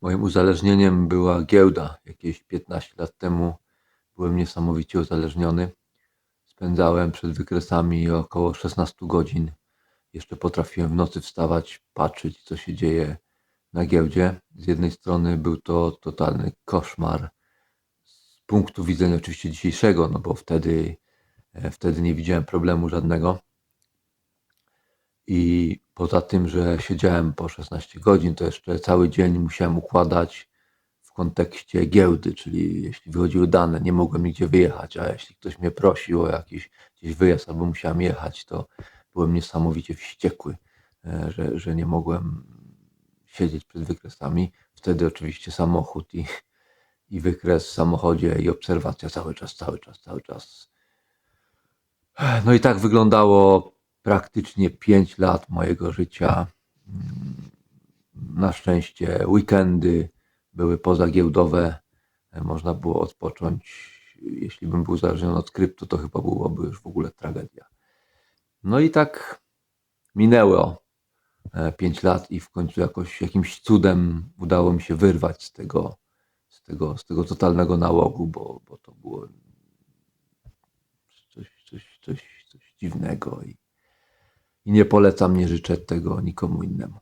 Moim uzależnieniem była giełda. Jakieś 15 lat temu byłem niesamowicie uzależniony. Spędzałem przed wykresami około 16 godzin. Jeszcze potrafiłem w nocy wstawać, patrzeć, co się dzieje na giełdzie. Z jednej strony był to totalny koszmar. Z punktu widzenia oczywiście dzisiejszego, no bo wtedy, e, wtedy nie widziałem problemu żadnego. I poza tym, że siedziałem po 16 godzin, to jeszcze cały dzień musiałem układać w kontekście giełdy, czyli jeśli wychodziły dane, nie mogłem nigdzie wyjechać, a jeśli ktoś mnie prosił o jakiś gdzieś wyjazd albo musiałem jechać, to byłem niesamowicie wściekły, e, że, że nie mogłem siedzieć przed wykresami. Wtedy oczywiście samochód i, i wykres w samochodzie i obserwacja cały czas, cały czas, cały czas. No i tak wyglądało praktycznie 5 lat mojego życia. Mm, Na szczęście weekendy były pozagiełdowe. E, Można było odpocząć. Jeśli bym był uzależniony od krypto, to chyba byłoby już w ogóle tragedia. No i tak minęło 5 lat i w końcu jakoś jakimś cudem udało mi się wyrwać z tego, z tego, z tego totalnego nałogu, bo, bo to było coś, coś, coś, coś dziwnego i, i nie polecam, nie życzę tego nikomu innemu.